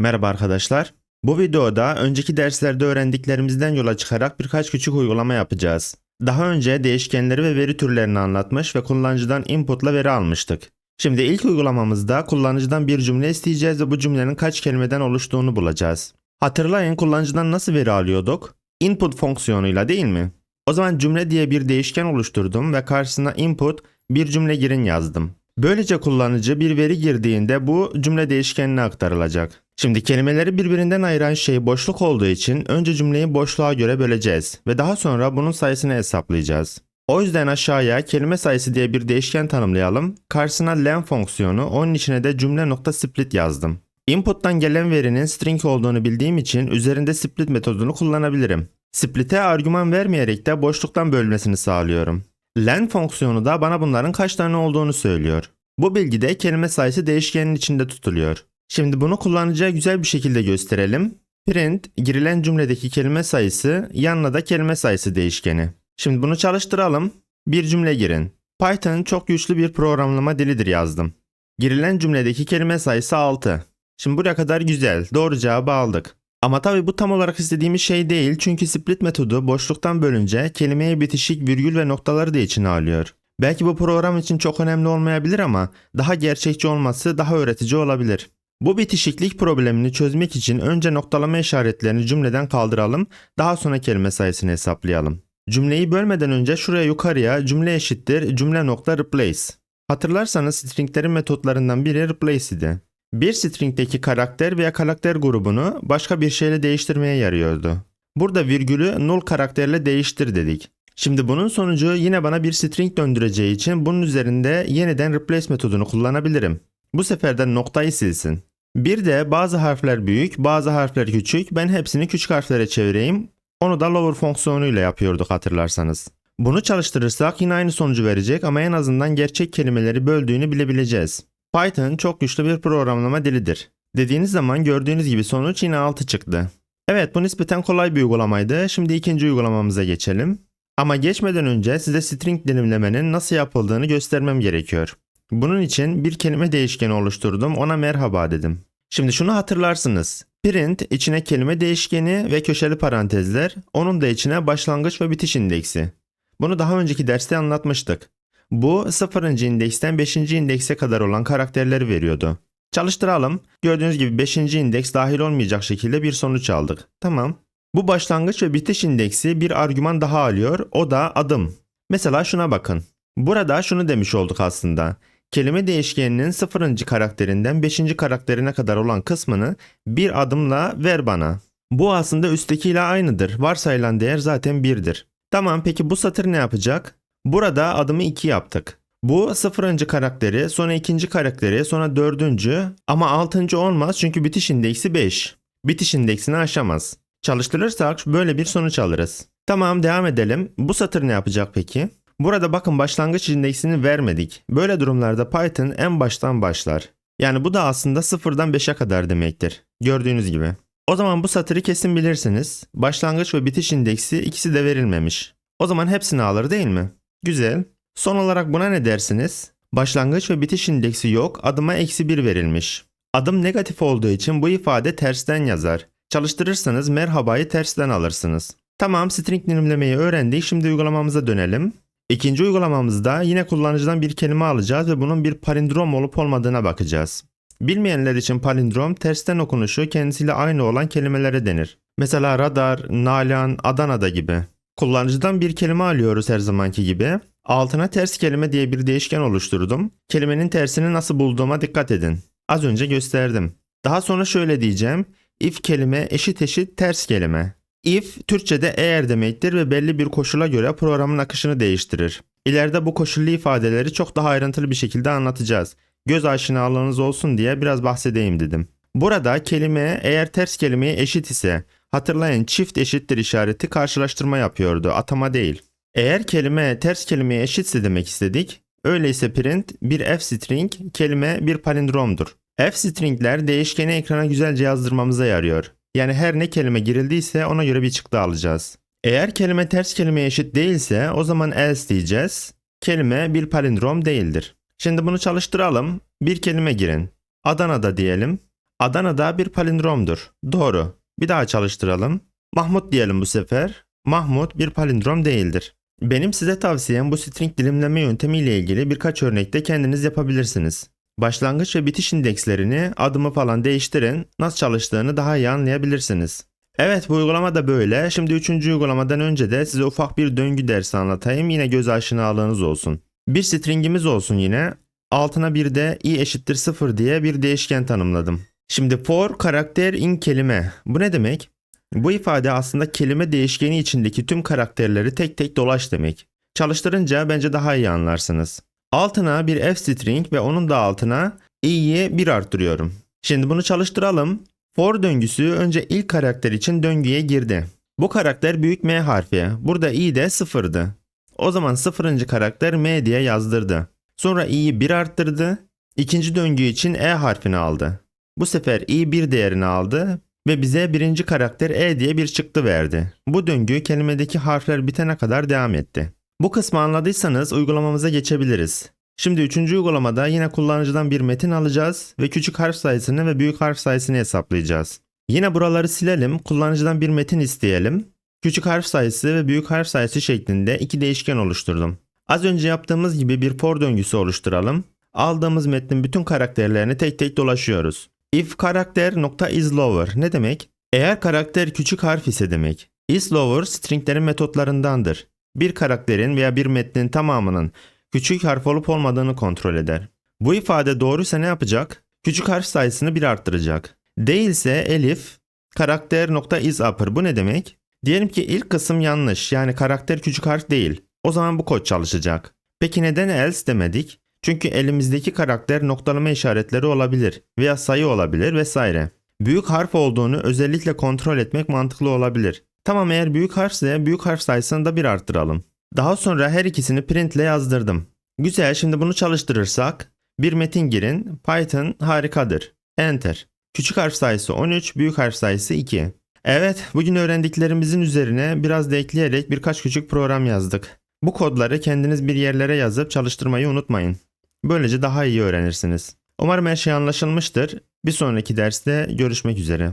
Merhaba arkadaşlar. Bu videoda önceki derslerde öğrendiklerimizden yola çıkarak birkaç küçük uygulama yapacağız. Daha önce değişkenleri ve veri türlerini anlatmış ve kullanıcıdan inputla veri almıştık. Şimdi ilk uygulamamızda kullanıcıdan bir cümle isteyeceğiz ve bu cümlenin kaç kelimeden oluştuğunu bulacağız. Hatırlayın kullanıcıdan nasıl veri alıyorduk? Input fonksiyonuyla değil mi? O zaman cümle diye bir değişken oluşturdum ve karşısına input bir cümle girin yazdım. Böylece kullanıcı bir veri girdiğinde bu cümle değişkenine aktarılacak. Şimdi kelimeleri birbirinden ayıran şey boşluk olduğu için önce cümleyi boşluğa göre böleceğiz ve daha sonra bunun sayısını hesaplayacağız. O yüzden aşağıya kelime sayısı diye bir değişken tanımlayalım. Karşısına len fonksiyonu, onun içine de cümle nokta split yazdım. Input'tan gelen verinin string olduğunu bildiğim için üzerinde split metodunu kullanabilirim. Split'e argüman vermeyerek de boşluktan bölmesini sağlıyorum. Len fonksiyonu da bana bunların kaç tane olduğunu söylüyor. Bu bilgi de kelime sayısı değişkenin içinde tutuluyor. Şimdi bunu kullanıcıya güzel bir şekilde gösterelim. Print girilen cümledeki kelime sayısı yanına da kelime sayısı değişkeni. Şimdi bunu çalıştıralım. Bir cümle girin. Python çok güçlü bir programlama dilidir yazdım. Girilen cümledeki kelime sayısı 6. Şimdi buraya kadar güzel. Doğru cevabı aldık. Ama tabi bu tam olarak istediğimiz şey değil çünkü split metodu boşluktan bölünce kelimeye bitişik virgül ve noktaları da içine alıyor. Belki bu program için çok önemli olmayabilir ama daha gerçekçi olması daha öğretici olabilir. Bu bitişiklik problemini çözmek için önce noktalama işaretlerini cümleden kaldıralım, daha sonra kelime sayısını hesaplayalım. Cümleyi bölmeden önce şuraya yukarıya cümle eşittir cümle nokta replace. Hatırlarsanız stringlerin metotlarından biri replace idi. Bir stringdeki karakter veya karakter grubunu başka bir şeyle değiştirmeye yarıyordu. Burada virgülü null karakterle değiştir dedik. Şimdi bunun sonucu yine bana bir string döndüreceği için bunun üzerinde yeniden replace metodunu kullanabilirim. Bu sefer de noktayı silsin. Bir de bazı harfler büyük, bazı harfler küçük. Ben hepsini küçük harflere çevireyim. Onu da lower fonksiyonuyla yapıyorduk hatırlarsanız. Bunu çalıştırırsak yine aynı sonucu verecek ama en azından gerçek kelimeleri böldüğünü bilebileceğiz. Python çok güçlü bir programlama dilidir. Dediğiniz zaman gördüğünüz gibi sonuç yine 6 çıktı. Evet bu nispeten kolay bir uygulamaydı. Şimdi ikinci uygulamamıza geçelim. Ama geçmeden önce size string dilimlemenin nasıl yapıldığını göstermem gerekiyor. Bunun için bir kelime değişkeni oluşturdum ona merhaba dedim. Şimdi şunu hatırlarsınız. Print içine kelime değişkeni ve köşeli parantezler, onun da içine başlangıç ve bitiş indeksi. Bunu daha önceki derste anlatmıştık. Bu 0. indeksten 5. indekse kadar olan karakterleri veriyordu. Çalıştıralım. Gördüğünüz gibi 5. indeks dahil olmayacak şekilde bir sonuç aldık. Tamam. Bu başlangıç ve bitiş indeksi bir argüman daha alıyor. O da adım. Mesela şuna bakın. Burada şunu demiş olduk aslında. Kelime değişkeninin 0. karakterinden 5. karakterine kadar olan kısmını bir adımla ver bana. Bu aslında üsttekiyle aynıdır. Varsayılan değer zaten 1'dir. Tamam peki bu satır ne yapacak? Burada adımı 2 yaptık. Bu 0. karakteri, sonra 2. karakteri, sonra 4. ama 6. olmaz çünkü bitiş indeksi 5. Bitiş indeksini aşamaz. Çalıştırırsak böyle bir sonuç alırız. Tamam devam edelim. Bu satır ne yapacak peki? Burada bakın başlangıç indeksini vermedik. Böyle durumlarda Python en baştan başlar. Yani bu da aslında 0'dan 5'e kadar demektir. Gördüğünüz gibi. O zaman bu satırı kesin bilirsiniz. Başlangıç ve bitiş indeksi ikisi de verilmemiş. O zaman hepsini alır değil mi? Güzel. Son olarak buna ne dersiniz? Başlangıç ve bitiş indeksi yok, adıma eksi 1 verilmiş. Adım negatif olduğu için bu ifade tersten yazar. Çalıştırırsanız merhabayı tersten alırsınız. Tamam string dilimlemeyi öğrendik, şimdi uygulamamıza dönelim. İkinci uygulamamızda yine kullanıcıdan bir kelime alacağız ve bunun bir palindrom olup olmadığına bakacağız. Bilmeyenler için palindrom tersten okunuşu kendisiyle aynı olan kelimelere denir. Mesela radar, nalan, Adana'da gibi. Kullanıcıdan bir kelime alıyoruz her zamanki gibi. Altına ters kelime diye bir değişken oluşturdum. Kelimenin tersini nasıl bulduğuma dikkat edin. Az önce gösterdim. Daha sonra şöyle diyeceğim. If kelime eşit eşit ters kelime. If Türkçe'de eğer demektir ve belli bir koşula göre programın akışını değiştirir. İleride bu koşullu ifadeleri çok daha ayrıntılı bir şekilde anlatacağız. Göz aşinalığınız olsun diye biraz bahsedeyim dedim. Burada kelime eğer ters kelimeye eşit ise hatırlayın çift eşittir işareti karşılaştırma yapıyordu atama değil. Eğer kelime ters kelimeye eşitse demek istedik. Öyleyse print bir f string kelime bir palindromdur. F stringler değişkeni ekrana güzelce yazdırmamıza yarıyor. Yani her ne kelime girildiyse ona göre bir çıktı alacağız. Eğer kelime ters kelimeye eşit değilse o zaman else diyeceğiz. Kelime bir palindrom değildir. Şimdi bunu çalıştıralım. Bir kelime girin. Adana'da diyelim. Adana'da bir palindromdur. Doğru. Bir daha çalıştıralım. Mahmut diyelim bu sefer. Mahmut bir palindrom değildir. Benim size tavsiyem bu string dilimleme yöntemiyle ilgili birkaç örnekte kendiniz yapabilirsiniz. Başlangıç ve bitiş indekslerini, adımı falan değiştirin, nasıl çalıştığını daha iyi anlayabilirsiniz. Evet bu uygulama da böyle. Şimdi üçüncü uygulamadan önce de size ufak bir döngü dersi anlatayım. Yine göz aşinalığınız olsun. Bir stringimiz olsun yine. Altına bir de i eşittir 0 diye bir değişken tanımladım. Şimdi for karakter in kelime. Bu ne demek? Bu ifade aslında kelime değişkeni içindeki tüm karakterleri tek tek dolaş demek. Çalıştırınca bence daha iyi anlarsınız. Altına bir f string ve onun da altına i'yi 1 arttırıyorum. Şimdi bunu çalıştıralım. For döngüsü önce ilk karakter için döngüye girdi. Bu karakter büyük M harfi. Burada i de sıfırdı. O zaman sıfırıncı karakter M diye yazdırdı. Sonra i'yi 1 arttırdı. İkinci döngü için E harfini aldı. Bu sefer i 1 değerini aldı ve bize birinci karakter E diye bir çıktı verdi. Bu döngü kelimedeki harfler bitene kadar devam etti. Bu kısmı anladıysanız uygulamamıza geçebiliriz. Şimdi üçüncü uygulamada yine kullanıcıdan bir metin alacağız ve küçük harf sayısını ve büyük harf sayısını hesaplayacağız. Yine buraları silelim, kullanıcıdan bir metin isteyelim. Küçük harf sayısı ve büyük harf sayısı şeklinde iki değişken oluşturdum. Az önce yaptığımız gibi bir for döngüsü oluşturalım. Aldığımız metnin bütün karakterlerini tek tek dolaşıyoruz. If karakter nokta is lower ne demek? Eğer karakter küçük harf ise demek. Is lower stringlerin metotlarındandır. Bir karakterin veya bir metnin tamamının küçük harf olup olmadığını kontrol eder. Bu ifade doğruysa ne yapacak? Küçük harf sayısını bir arttıracak. Değilse elif karakter nokta is upper bu ne demek? Diyelim ki ilk kısım yanlış yani karakter küçük harf değil. O zaman bu kod çalışacak. Peki neden else demedik? Çünkü elimizdeki karakter noktalama işaretleri olabilir veya sayı olabilir vesaire. Büyük harf olduğunu özellikle kontrol etmek mantıklı olabilir. Tamam eğer büyük harfse büyük harf sayısını da bir arttıralım. Daha sonra her ikisini printle yazdırdım. Güzel şimdi bunu çalıştırırsak bir metin girin Python harikadır. Enter. Küçük harf sayısı 13, büyük harf sayısı 2. Evet, bugün öğrendiklerimizin üzerine biraz da ekleyerek birkaç küçük program yazdık. Bu kodları kendiniz bir yerlere yazıp çalıştırmayı unutmayın. Böylece daha iyi öğrenirsiniz. Umarım her şey anlaşılmıştır. Bir sonraki derste görüşmek üzere.